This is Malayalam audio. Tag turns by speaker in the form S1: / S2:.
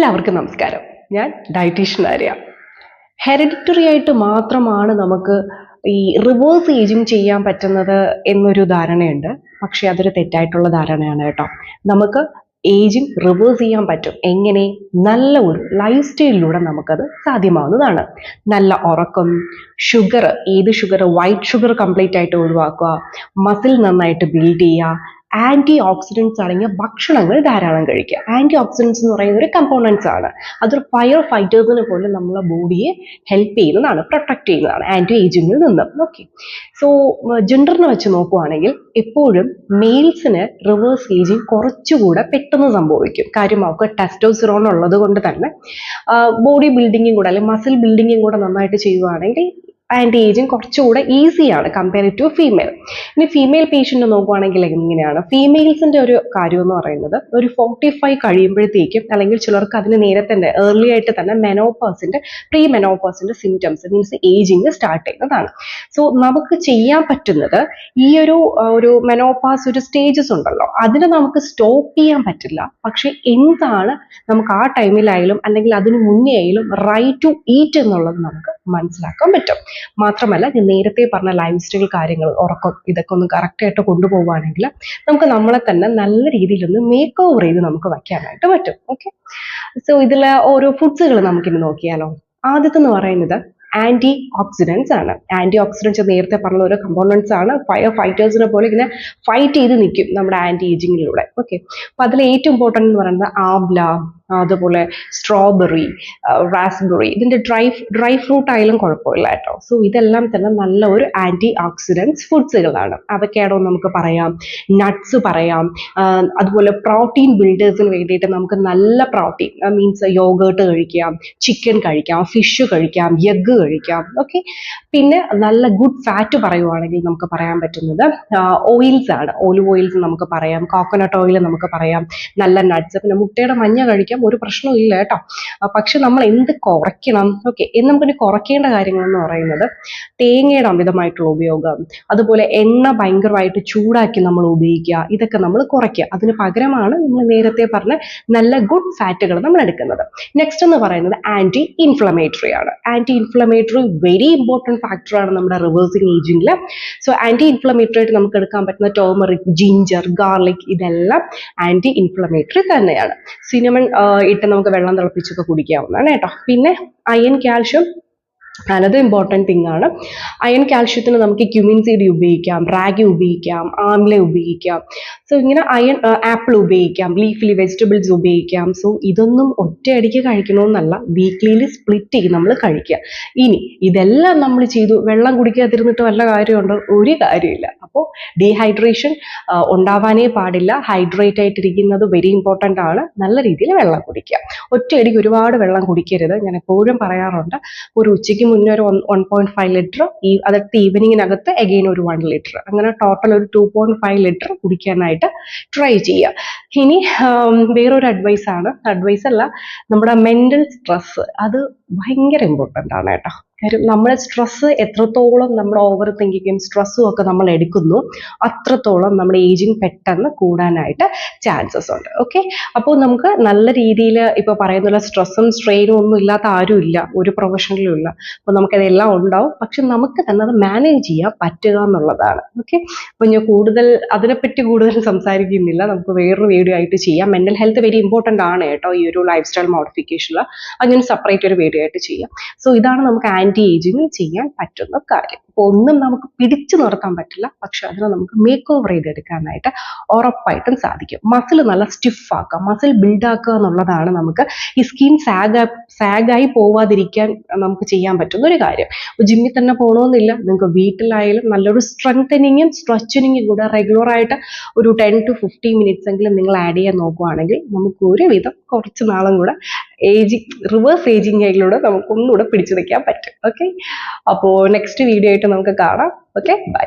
S1: എല്ലാവർക്കും നമസ്കാരം. ഞാൻ ഡയറ്റീഷ്യൻ ആര്യ. ഹെറിഡിറ്ററി ആയിട്ട് മാത്രമാണ് നമുക്ക് ഈ റിവേഴ്സ് ഏജിങ് ചെയ്യാൻ പറ്റുന്നത് എന്നൊരു ധാരണയുണ്ട്. പക്ഷെ അതൊരു തെറ്റായിട്ടുള്ള ധാരണയാണ് കേട്ടോ. നമുക്ക് ഏജിങ് റിവേഴ്സ് ചെയ്യാൻ പറ്റും. എങ്ങനെ? നല്ല ഒരു ലൈഫ് സ്റ്റൈലിലൂടെ നമുക്കത് സാധ്യമാവുന്നതാണ്. നല്ല ഉറക്കം ഷുഗർ ഏത് ഷുഗർ വൈറ്റ് ഷുഗർ കംപ്ലീറ്റ് ആയിട്ട് ഒഴിവാക്കുക മസിൽ നന്നായിട്ട് ബിൽഡ് ചെയ്യുക ആന്റി ഓക്സിഡൻസ് അടങ്ങിയ ഭക്ഷണങ്ങൾ ധാരാളം കഴിക്കുക. ആന്റി ഓക്സിഡൻസ് എന്ന് പറയുന്ന ഒരു കമ്പോണൻസ് ആണ്. അതൊരു ഫയർ ഫൈറ്റേഴ്സിനെ പോലെ നമ്മളെ ബോഡിയെ ഹെൽപ്പ് ചെയ്യുന്നതാണ് പ്രൊട്ടക്ട് ചെയ്യുന്നതാണ് ആന്റി ഏജിങ്ങിൽ നിന്നും ഓക്കെ സോ ജെൻഡറിനെ വെച്ച് നോക്കുവാണെങ്കിൽ എപ്പോഴും മെയിൽസിന് റിവേഴ്സ് ഏജിങ് കുറച്ചുകൂടെ പെട്ടെന്ന് സംഭവിക്കും. കാര്യം അവർക്ക് ടെസ്റ്റോസിറോൺ ഉള്ളത് കൊണ്ട് തന്നെ. ബോഡി ബിൽഡിങ്ങും കൂടെ അല്ലെങ്കിൽ മസിൽ ബിൽഡിങ്ങും കൂടെ നന്നായിട്ട് ചെയ്യുവാണെങ്കിൽ ആന്റി ഏജിങ് കുറച്ചുകൂടെ ഈസിയാണ് കമ്പയർ ടു ഫീമെയിൽ ഇനി ഫീമെയിൽ പേഷ്യന്റ് നോക്കുവാണെങ്കിൽ എങ്ങനെയാണ് ഫീമെയിൽസിന്റെ ഒരു കാര്യം എന്ന് പറയുന്നത് ഒരു ഫോർട്ടി ഫൈവ് കഴിയുമ്പോഴത്തേക്കും അല്ലെങ്കിൽ ചിലർക്ക് അതിന് നേരെ തന്നെ ഏർലി ആയിട്ട് തന്നെ മെനോപേഴ്സിന്റെ പ്രീ മെനോപേഴ്സിന്റെ സിംറ്റംസ് മീൻസ് ഏജിങ് സ്റ്റാർട്ട് ചെയ്യുന്നതാണ്. സോ നമുക്ക് ചെയ്യാൻ പറ്റുന്നത് ഈ ഒരു ഒരു മെനോപാസ് ഒരു സ്റ്റേജസ് ഉണ്ടല്ലോ. അതിനെ നമുക്ക് സ്റ്റോപ്പ് ചെയ്യാൻ പറ്റില്ല. പക്ഷേ എന്താണ് നമുക്ക് ആ ടൈമിലായാലും അല്ലെങ്കിൽ അതിന് മുന്നേ ആയാലും റൈറ്റ് ടു ഈറ്റ് എന്നുള്ളത് നമുക്ക് മനസ്സിലാക്കാൻ പറ്റും. മാത്രമല്ല ഞാൻ നേരത്തെ പറഞ്ഞ ലൈഫ് സ്റ്റൈൽ കാര്യങ്ങൾ ഉറക്കം ഇതൊക്കെ ഒന്ന് കറക്റ്റായിട്ട് ആയിട്ട് കൊണ്ടുപോവുകയാണെങ്കിൽ നമുക്ക് നമ്മളെ തന്നെ നല്ല രീതിയിലൊന്ന് മേക്ക് ഓവർ ചെയ്ത് നമുക്ക് വയ്ക്കാനായിട്ട് പറ്റും. ഓക്കെ സോ ഇതിലെ ഓരോ ഫുഡ്സുകൾ നമുക്കിനി നോക്കിയാലോ? ആദ്യത്തെന്ന് പറയുന്നത് ആന്റി ഓക്സിഡൻസ് ആണ്. ആന്റി ഓക്സിഡൻസ് നേരത്തെ പറഞ്ഞ ഓരോ കമ്പോണൻസ് ആണ്. ഫയർ ഫൈറ്റേഴ്സിനെ പോലെ ഇങ്ങനെ ഫൈറ്റ് ചെയ്ത് നിൽക്കും നമ്മുടെ ആന്റി ഏജിങ്ങിലൂടെ ഓക്കെ അപ്പോൾ അതിൽ ഏറ്റവും ഇമ്പോർട്ടന്റ് എന്ന് പറയുന്നത് ആംല അതുപോലെ സ്ട്രോബെറി റാസ്ബെറി ഇതിന്റെ ഡ്രൈ ഡ്രൈ ഫ്രൂട്ട് ആയാലും കുഴപ്പമില്ല കേട്ടോ. സോ ഇതെല്ലാം തന്നെ നല്ല ഒരു ആന്റി ഓക്സിഡൻസ് ഫുഡ്സുകളാണ് അവക്കാഡോ നമുക്ക് പറയാം? നട്ട്സ് പറയാം. അതുപോലെ പ്രോട്ടീൻ ബിൽഡേഴ്സിന് വേണ്ടിയിട്ട് നമുക്ക് നല്ല പ്രോട്ടീൻ മീൻസ് യോഗേർട്ട് കഴിക്കാം ചിക്കൻ കഴിക്കാം ഫിഷ് കഴിക്കാം എഗ്ഗ് കഴിക്കാം ഓക്കെ പിന്നെ നല്ല ഗുഡ് ഫാറ്റ് പറയുവാണെങ്കിൽ നമുക്ക് പറയാൻ പറ്റുന്നത് ഓയിൽസ് ആണ്. ഓലിവ് ഓയിൽസ് നമുക്ക് പറയാം കോക്കനട്ട് ഓയിൽ നമുക്ക് പറയാം നല്ല നട്ട്സ് പിന്നെ മുട്ടയുടെ മഞ്ഞ കഴിക്കാം ഒരു പ്രശ്നവും ഇല്ല കേട്ടോ. പക്ഷെ നമ്മൾ എന്ത് കുറയ്ക്കണം? ഓക്കെ എന്ന് നമുക്കിനി കുറയ്ക്കേണ്ട കാര്യങ്ങൾ എന്ന് പറയുന്നത് തേങ്ങയുടെ അമിതമായിട്ടുള്ള ഉപയോഗം അതുപോലെ എണ്ണ ഭയങ്കരമായിട്ട് ചൂടാക്കി നമ്മൾ ഉപയോഗിക്കുക ഇതൊക്കെ നമ്മൾ കുറയ്ക്കുക. അതിന് പകരമാണ് നമ്മൾ നേരത്തെ പറഞ്ഞ നല്ല ഗുഡ് ഫാറ്റുകൾ നമ്മൾ എടുക്കുന്നത്. നെക്സ്റ്റ് എന്ന് പറയുന്നത് ആന്റി ഇൻഫ്ലമേറ്ററി ആണ്. ആന്റി ഇൻഫ്ലമേറ്ററി വെരി ഇമ്പോർട്ടന്റ് ഫാക്ടറാണ് നമ്മുടെ റിവേഴ്സിങ് ഏജിങ്ങിൽ സോ ആന്റി ഇൻഫ്ലമേറ്ററി ആയിട്ട് നമുക്ക് എടുക്കാൻ പറ്റുന്ന ടോമറിക് ജിഞ്ചർ ഗാർലിക് ഇതെല്ലാം ആന്റി ഇൻഫ്ലമേറ്ററി തന്നെയാണ് സിനമൺ ഇട്ട് നമുക്ക് വെള്ളം തിളപ്പിച്ചൊക്കെ കുടിക്കാവുന്നതാണ് കേട്ടോ. പിന്നെ iron calcium another important thing ആണ്. അയൺ കാൽഷ്യത്തിന് നമുക്ക് ക്യുമിൻ സീഡ് ഉപയോഗിക്കാം റാഗി ഉപയോഗിക്കാം ആംല ഉപയോഗിക്കാം. സോ ഇങ്ങനെ അയൺ ആപ്പിൾ ഉപയോഗിക്കാം ലീഫിലി വെജിറ്റബിൾസ് ഉപയോഗിക്കാം. സോ ഇതൊന്നും ഒറ്റയടിക്ക് കഴിക്കണമെന്നല്ല വീക്ക്ലിയിൽ സ്പ്ലിറ്റ് ചെയ്ത് നമ്മൾ കഴിക്കുക. ഇനി ഇതെല്ലാം നമ്മൾ ചെയ്തു വെള്ളം കുടിക്കാതിരുന്നിട്ട് വല്ല കാര്യമുണ്ടോ? ഒരു കാര്യമില്ല. അപ്പോൾ ഡീഹൈഡ്രേഷൻ ഉണ്ടാവാനേ പാടില്ല. ഹൈഡ്രേറ്റ് ആയിട്ടിരിക്കുന്നത് വെരി ഇമ്പോർട്ടന്റ് ആണ്. നല്ല രീതിയിൽ വെള്ളം കുടിക്കുക. ഒറ്റയടിക്ക് ഒരുപാട് വെള്ളം കുടിക്കരുത്. ഞാൻ എപ്പോഴും പറയാറുണ്ട് ഒരു ഉച്ചയ്ക്ക് മുന്നേ ഒരു വൺ പോയിന്റ് ഫൈവ് ലിറ്റർ ഈ അതൊക്കെ ഈവനിങ്ങിനകത്ത് എഗെയിൻ ഒരു വൺ ലിറ്റർ അങ്ങനെ ടോട്ടൽ ഒരു ടു പോയിന്റ് ഫൈവ് ലിറ്റർ കുടിക്കാനായിട്ട് ട്രൈ ചെയ്യുക ഇനി വേറൊരു അഡ്വൈസ് ആണ്. അഡ്വൈസ് അല്ല നമ്മുടെ മെന്റൽ സ്ട്രെസ് അത് ഭയങ്കര ഇമ്പോർട്ടന്റ് ആണ് കേട്ടോ. കാര്യം നമ്മളെ സ്ട്രെസ് എത്രത്തോളം നമ്മൾ ഓവർ തിങ്കിങ്ങും സ്ട്രെസ്സും ഒക്കെ നമ്മൾ എടുക്കുന്നു അത്രത്തോളം നമ്മുടെ ഏജിങ് പെട്ടെന്ന് കൂടാനായിട്ട് ചാൻസസ് ഉണ്ട്. ഓക്കെ അപ്പോൾ നമുക്ക് നല്ല രീതിയിൽ ഇപ്പോൾ പറയുന്ന സ്ട്രെസ്സും സ്ട്രെയിനും ഒന്നും ഇല്ലാത്ത ആരും ഇല്ല ഒരു പ്രൊഫഷണലും ഇല്ല. അപ്പോൾ നമുക്കതെല്ലാം ഉണ്ടാവും. പക്ഷെ നമുക്ക് തന്നെ അത് മാനേജ് ചെയ്യാൻ പറ്റുക എന്നുള്ളതാണ്. ഓക്കെ അപ്പോൾ ഞാൻ കൂടുതൽ അതിനെപ്പറ്റി കൂടുതൽ സംസാരിക്കുന്നില്ല. നമുക്ക് വേറൊരു വീഡിയോ ആയിട്ട് ചെയ്യാം. മെന്റൽ ഹെൽത്ത് വെരി ഇമ്പോർട്ടന്റ് ആണ് കേട്ടോ ഈ ഒരു ലൈഫ് സ്റ്റൈൽ മോഡിഫിക്കേഷനിൽ അങ്ങനെ സെപ്പറേറ്റ് ഒരു വീഡിയോ ആയിട്ട് ചെയ്യാം. സോ ഇതാണ് നമുക്ക് ആന്റി ഏജിങ്ങിൽ ചെയ്യാൻ പറ്റുന്ന കാര്യം. അപ്പോൾ ഒന്നും നമുക്ക് പിടിച്ചു നിർത്താൻ പറ്റില്ല. പക്ഷെ അതിനെ നമുക്ക് മേക്ക് ഓവർ ചെയ്തെടുക്കാനായിട്ട് ഉറപ്പായിട്ടും സാധിക്കും. മസിൽ നല്ല സ്റ്റിഫ് ആക്കുക മസിൽ ബിൽഡ് ആക്കുക എന്നുള്ളതാണ് നമുക്ക് ഈ സ്കിൻ സാഗ് സാഗായി പോവാതിരിക്കാൻ നമുക്ക് ചെയ്യാൻ പറ്റുന്ന ഒരു കാര്യം. ജിമ്മിൽ തന്നെ പോകണമെന്നില്ല നിങ്ങൾക്ക് വീട്ടിലായാലും നല്ലൊരു സ്ട്രെങ്തനിങ്ങും സ്ട്രെച്ചനിങ്ങും കൂടെ റെഗുലർ ആയിട്ട് ഒരു ടെൻ ടു ഫിഫ്റ്റീൻ മിനിറ്റ്സ് എങ്കിലും നിങ്ങൾ ആഡ് ചെയ്യാൻ നോക്കുവാണെങ്കിൽ നമുക്ക് ഒരുവിധം കുറച്ച് നാളും കൂടെ ഏജിങ് റിവേഴ്സ് ഏജിങ്ങിലൂടെ നമുക്ക് ഒന്നുകൂടെ പിടിച്ചു നിൽക്കാൻ പറ്റും. ഓക്കെ അപ്പോൾ നെക്സ്റ്റ് വീഡിയോ ആയിട്ട് നമുക്ക് കാണാം. Okay bye